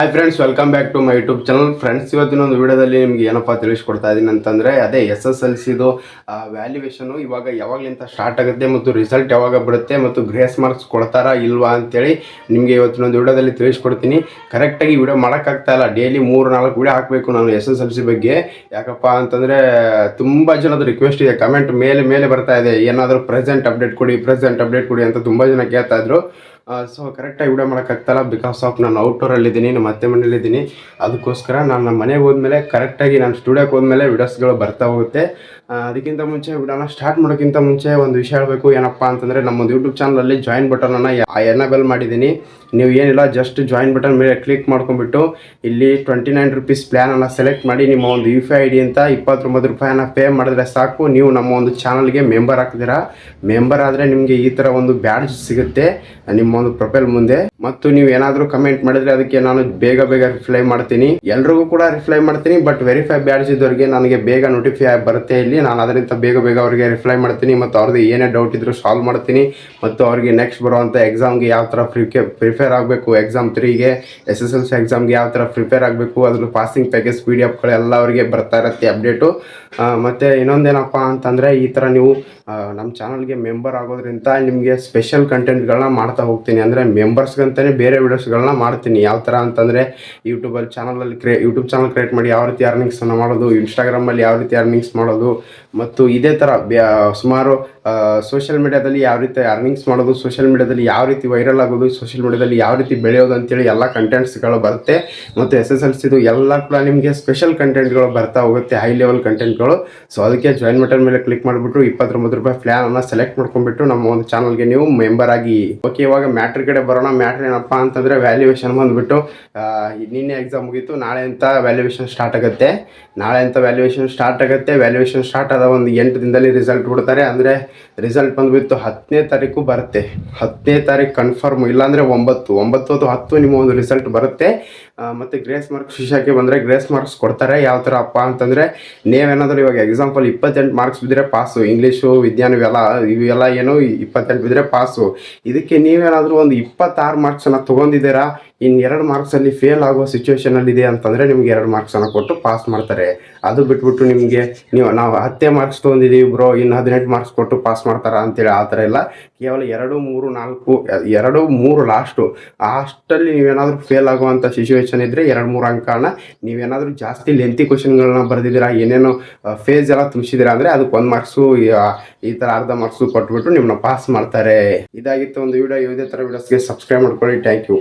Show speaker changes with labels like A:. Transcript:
A: Hi friends welcome back to my YouTube channel friends ಇವತ್ತಿನ ಒಂದು ವಿಡಿಯೋದಲ್ಲಿ ನಿಮ್ಗೆ ಏನಪ್ಪ ತಿಳಿಸ್ಕೊಡ್ತಾ ಇದ್ದೀನಿ ಅಂತಂದರೆ, ಅದೇ ಎಸ್ ಎಸ್ ಎಲ್ ಸಿದು ವ್ಯಾಲ್ಯೂಯೇಷನು ಇವಾಗ ಯಾವಾಗಲಿಂದ ಸ್ಟಾರ್ಟ್ ಆಗುತ್ತೆ ಮತ್ತು ರಿಸಲ್ಟ್ ಯಾವಾಗ ಬರುತ್ತೆ ಮತ್ತು ಗ್ರೇಸ್ ಮಾರ್ಕ್ಸ್ ಕೊಡ್ತಾರಾ ಇಲ್ವಾ ಅಂತೇಳಿ ನಿಮಗೆ ಇವತ್ತಿನ ಒಂದು ವಿಡಿಯೋದಲ್ಲಿ ತಿಳಿಸ್ಕೊಡ್ತೀನಿ. ಕರೆಕ್ಟಾಗಿ ವಿಡಿಯೋ ಮಾಡೋಕ್ಕಾಗ್ತಾ ಇಲ್ಲ. ಡೈಲಿ ಮೂರು ನಾಲ್ಕು ವಿಡಿಯೋ ಹಾಕಬೇಕು ನಾನು ಎಸ್ ಎಸ್ ಎಲ್ ಸಿ ಬಗ್ಗೆ. ಯಾಕಪ್ಪ ಅಂತಂದರೆ, ತುಂಬ ಜನದ ರಿಕ್ವೆಸ್ಟ್ ಇದೆ. ಕಮೆಂಟ್ ಮೇಲೆ ಮೇಲೆ ಬರ್ತಾ ಇದೆ. ಏನಾದರೂ ಪ್ರೆಸೆಂಟ್ ಅಪ್ಡೇಟ್ ಕೊಡಿ ಪ್ರೆಸೆಂಟ್ ಅಪ್ಡೇಟ್ ಕೊಡಿ ಅಂತ ತುಂಬ ಜನ ಕೇಳ್ತಾ ಇದ್ರು. ಸೊ ಕರೆಕ್ಟಾಗಿ ವಿಡಿಯೋ ಮಾಡೋಕ್ಕಾಗ್ತಾಯಿಲ್ಲ ಬಿಕಾಸ್ ಆಫ್ ನಾನು ಔಟ್ಡೋರಲ್ಲಿದ್ದೀನಿ ನಮ್ಮ ಅತ್ತೆ ಮನೇಲಿದ್ದೀನಿ ಅದಕ್ಕೋಸ್ಕರ ನಾನು ನಮ್ಮ ಮನೆಗೆ ಹೋದ್ಮೇಲೆ ಕರೆಕ್ಟಾಗಿ ನಾನು ಸ್ಟುಡಿಯೋಕ್ಕೆ ಹೋದ್ಮೇಲೆ ವಿಡಿಯೋಸ್ಗಳು ಬರ್ತಾ ಹೋಗುತ್ತೆ. ಅದಕ್ಕಿಂತ ಮುಂಚೆ ವಿಡಿಯೋನ ಸ್ಟಾರ್ಟ್ ಮಾಡೋಕ್ಕಿಂತ ಮುಂಚೆ ಒಂದು ವಿಷಯ ಹೇಳಬೇಕು, ಏನಪ್ಪ ಅಂತಂದರೆ ನಮ್ಮೊಂದು ಯೂಟ್ಯೂಬ್ ಚಾನಲಲ್ಲಿ ಜಾಯಿನ್ ಬಟನನ್ನು ಎನಬಲ್ ಮಾಡಿದ್ದೀನಿ. ನೀವು ಏನಿಲ್ಲ ಜಸ್ಟ್ ಜಾಯಿನ್ ಬಟನ್ ಮೇಲೆ ಕ್ಲಿಕ್ ಮಾಡ್ಕೊಂಡ್ಬಿಟ್ಟು, ಇಲ್ಲಿ ಟ್ವೆಂಟಿ ನೈನ್ ರುಪೀಸ್ ಪ್ಲ್ಯಾನನ್ನು ಸೆಲೆಕ್ಟ್ ಮಾಡಿ, ನಿಮ್ಮ ಒಂದು ಯು ಪಿ ಐ ಡಿ ಅಂತ ಇಪ್ಪತ್ತೊಂಬತ್ತು ರೂಪಾಯಿನ ಪೇ ಮಾಡಿದ್ರೆ ಸಾಕು. ನೀವು ನಮ್ಮ ಒಂದು ಚಾನಲ್ಗೆ ಮೆಂಬರ್ ಆಗ್ತೀರಾ? ಮೆಂಬರ್ ಆದರೆ ನಿಮಗೆ ಈ ಥರ ಒಂದು ಬ್ಯಾಡ್ಜ್ ಸಿಗುತ್ತೆ. ನಿಮ್ಮ ಒಂದು ಪ್ರೊಫೈಲ್ ಮುಂದೆ. ಮತ್ತು ನೀವು ಏನಾದರೂ ಕಮೆಂಟ್ ಮಾಡಿದ್ರೆ ಅದಕ್ಕೆ ನಾನು ಬೇಗ ಬೇಗ ರಿಪ್ಲೈ ಮಾಡ್ತೀನಿ. ಎಲ್ರಿಗೂ ಕೂಡ ರಿಪ್ಲೈ ಮಾಡ್ತೀನಿ ಬಟ್ ವೆರಿಫೈ ಬ್ಯಾಡ್ಜ್ ಇದ್ದವರಿಗೆ ನನಗೆ ಬೇಗ ನೋಟಿಫೈ ಬರುತ್ತೆ ಇಲ್ಲಿ. ನಾನು ಅದರಿಂದ ಬೇಗ ಬೇಗ ಅವರಿಗೆ ರಿಪ್ಲೈ ಮಾಡ್ತೀನಿ ಮತ್ತು ಅವ್ರದ್ದು ಏನೇ ಡೌಟ್ ಇದ್ರೂ ಸಾಲ್ವ್ ಮಾಡ್ತೀನಿ. ಮತ್ತು ಅವರಿಗೆ ನೆಕ್ಸ್ಟ್ ಬರುವಂಥ ಎಕ್ಸಾಮ್ಗೆ ಯಾವ ಥರ ಪ್ರಿಫೇರ್ ಆಗಬೇಕು ಎಕ್ಸಾಮ್ ತ್ರೀಗೆ ಎಸ್ ಎಸ್ ಎಲ್ ಸಿ ಎಕ್ಸಾಮ್ಗೆ ಯಾವ ಥರ ಪ್ರಿಪೇರ್ ಆಗಬೇಕು ಅದ್ರ ಪಾಸಿಂಗ್ ಪ್ಯಾಕೇಜ್ ಪಿ ಡಿ ಎಫ್ಗಳೆಲ್ಲ ಅವರಿಗೆ ಬರ್ತಾ ಇರುತ್ತೆ ಅಪ್ಡೇಟು ಮತ್ತು ಇನ್ನೊಂದೇನಪ್ಪ ಅಂತಂದರೆ ಈ ಥರ ನೀವು ನಮ್ಮ ಚಾನಲ್ಗೆ ಮೆಂಬರ್ ಆಗೋದ್ರಿಂದ ನಿಮಗೆ ಸ್ಪೆಷಲ್ ಕಂಟೆಂಟ್ಗಳನ್ನ ಮಾಡ್ತಾ ಹೋಗ್ತೀನಿ ಅಂದರೆ ಮೆಂಬರ್ಸ್ಗಂತಲೇ ಬೇರೆ ವೀಡಿಯೋಸ್ಗಳನ್ನ ಮಾಡ್ತೀನಿ. ಯಾವ ಥರ ಅಂತಂದರೆ ಯೂಟ್ಯೂಬಲ್ಲಿ ಚಾನಲಲ್ಲಿ ಕ್ರಿಯೇ ಯೂಟ್ಯೂಬ್ ಚಾನಲ್ ಕ್ರಿಯೇಟ್ ಮಾಡಿ ಯಾವ ರೀತಿ ಅರ್ನಿಂಗ್ಸನ್ನು ಮಾಡೋದು ಇನ್ಸ್ಟಾಗ್ರಾಮಲ್ಲಿ ಯಾವ ರೀತಿ ಅರ್ನಿಂಗ್ಸ್ ಮಾಡೋದು, ಮತ್ತು ಇದೇ ಥರ ಸುಮಾರು ಸೋಷಿಯಲ್ ಮೀಡ್ಯಾದಲ್ಲಿ ಯಾವ ರೀತಿ ಅರ್ನಿಂಗ್ಸ್ ಮಾಡೋದು ಸೋಷಿಯಲ್ ಮೀಡ್ಯಾದಲ್ಲಿ ಯಾವ ರೀತಿ ವೈರಲ್ ಆಗೋದು ಸೋಷಿಯಲ್ ಮೀಡ್ಯಾದಲ್ಲಿ ಯಾವ ರೀತಿ ಬೆಳೆಯೋದು ಅಂತೇಳಿ ಎಲ್ಲ ಕಂಟೆಂಟ್ಸ್ಗಳು ಬರುತ್ತೆ. ಮತ್ತು ಎಸ್ ಎಸ್ ಎಲ್ ಸಿದು ಎಲ್ಲ ಕೂಡ ನಿಮಗೆ ಸ್ಪೆಷಲ್ ಕಂಟೆಂಟ್ಗಳು ಬರ್ತಾ ಹೋಗುತ್ತೆ ಹೈ ಲೆವೆಲ್ ಕಂಟೆಂಟ್ಗಳು ಸೊ ಅದಕ್ಕೆ ಜಾಯಿನ್ ಬಟನ್ ಮೇಲೆ ಕ್ಲಿಕ್ ಮಾಡಿಬಿಟ್ಟು ಇಪ್ಪತ್ತೊಂಬತ್ತು ರೂಪಾಯಿ ಪ್ಲ್ಯಾನನ್ನು ಸೆಲೆಕ್ಟ್ ಮಾಡ್ಕೊಂಡ್ಬಿಟ್ಟು ನಮ್ಮ ಒಂದು ಚಾನಲ್ಗೆ ನೀವು ಮೆಂಬರ್ ಆಗಿ. ಓಕೆ ಇವಾಗ ಮ್ಯಾಟ್ರ್ ಕಡೆ ಬರೋಣ ಮ್ಯಾಟ್ರ್ ಏನಪ್ಪ ಅಂತಂದರೆ ವ್ಯಾಲ್ಯೂಯೇಷನ್ ಬಂದುಬಿಟ್ಟು ನಿನ್ನೆ ಎಕ್ಸಾಮ್ ಮುಗೀತು, ನಾಳೆ ಅಂತ ವ್ಯಾಲ್ಯೂಯೇಷನ್ ಸ್ಟಾರ್ಟ್ ಆಗುತ್ತೆ. ನಾಳೆ ಅಂತ ವ್ಯಾಲ್ಯೂಯೇಷನ್ ಸ್ಟಾರ್ಟ್ ಆಗುತ್ತೆ. ವ್ಯಾಲ್ಯೂಯೇಷನ್ ಸ್ಟಾರ್ಟ್ ಆದ ಒಂದು ಎಂಟು ದಿನದಲ್ಲಿ ರಿಸಲ್ಟ್ ಬಿಡ್ತಾರೆ. ಅಂದರೆ ರಿಸಲ್ಟ್ ಬಂದುಬಿಟ್ಟು ಹತ್ತನೇ ತಾರೀಕು ಬರುತ್ತೆ. ಹತ್ತನೇ ತಾರೀಕು ಕನ್ಫರ್ಮ್ ಇಲ್ಲಾಂದರೆ ಒಂಬತ್ತು ಒಂಬತ್ತು ಅಥವಾ ಹತ್ತು ನಿಮ್ಮ ಒಂದು ರಿಸಲ್ಟ್ ಬರುತ್ತೆ. ಮತ್ತೆ ಗ್ರೇಸ್ ಮಾರ್ಕ್ಸ್ ವಿಷಯಕ್ಕೆ ಬಂದರೆ ಗ್ರೇಸ್ ಮಾರ್ಕ್ಸ್ ಕೊಡ್ತಾರೆ. ಯಾವ ಥರ ಅಪ್ಪ ಅಂತಂದರೆ ನೀವೇನಾದರೂ ಇವಾಗ ಎಕ್ಸಾಂಪಲ್ ಇಪ್ಪತ್ತೆಂಟು ಮಾರ್ಕ್ಸ್ ಬಿದ್ದರೆ ಪಾಸು ಇಂಗ್ಲೀಷು ವಿಜ್ಞಾನ ಇವೆಲ್ಲ ಇವೆಲ್ಲ ಏನು ಇಪ್ಪತ್ತೆಂಟು ಬಿದ್ದರೆ ಪಾಸು ಇದಕ್ಕೆ ನೀವೇನಾದರೂ ಒಂದು ಇಪ್ಪತ್ತಾರು ಮಾರ್ಕ್ಸನ್ನು ತೊಗೊಂಡಿದ್ದೀರಾ? ಇನ್ನು ಎರಡು ಮಾರ್ಕ್ಸಲ್ಲಿ ಫೇಲ್ ಆಗೋ ಸಿಚುವೇಶನಲ್ಲಿ ಇದೆ ಅಂತಂದರೆ ನಿಮ್ಗೆ ಎರಡು ಮಾರ್ಕ್ಸನ್ನು ಕೊಟ್ಟು ಪಾಸ್ ಮಾಡ್ತಾರೆ. ಅದು ಬಿಟ್ಬಿಟ್ಟು ನಿಮಗೆ ನೀವು, ನಾವು ಹತ್ತೇ ಮಾರ್ಕ್ಸ್ ತೊಗೊಂಡಿದ್ದೀವಿ ಬ್ರೋ ಇನ್ನು ಹದಿನೆಂಟು ಮಾರ್ಕ್ಸ್ ಕೊಟ್ಟು ಪಾಸ್ ಮಾಡ್ತಾರ ಅಂತೇಳಿ ಆ ಥರ ಇಲ್ಲ. ಕೇವಲ ಎರಡು, ಮೂರು, ನಾಲ್ಕು, ಎರಡು, ಮೂರು ಲಾಸ್ಟು ಅಷ್ಟಲ್ಲಿ ನೀವೇನಾದರೂ ಫೇಲ್ ಆಗುವಂಥ ಸಿಚುವೇಶನ್ ಇದ್ದರೆ ಎರಡು, ಮೂರು ಅಂಕನ ನೀವೇನಾದರೂ ಜಾಸ್ತಿ ಲೆಂತಿ ಕ್ವಶನ್ಗಳನ್ನ ಬರೆದಿದ್ದೀರಾ, ಏನೇನೋ ಫೇಸ್ ಎಲ್ಲ ತುಂಬಿಸಿದಿರಾ ಅಂದರೆ ಅದಕ್ಕೆ ಒಂದು ಮಾರ್ಕ್ಸು ಈ ಥರ ಅರ್ಧ ಮಾರ್ಕ್ಸು ಕೊಟ್ಬಿಟ್ಟು ನಿಮ್ಮನ್ನ ಪಾಸ್ ಮಾಡ್ತಾರೆ. ಇದಾಗಿತ್ತು ಒಂದು ವಿಡಿಯೋ ಯಾವುದೇ ಥರ ವಿಡಿಯೋಸ್ಗೆ ಸಬ್ಸ್ಕ್ರೈಬ್ ಮಾಡ್ಕೊಳ್ಳಿ. Thank you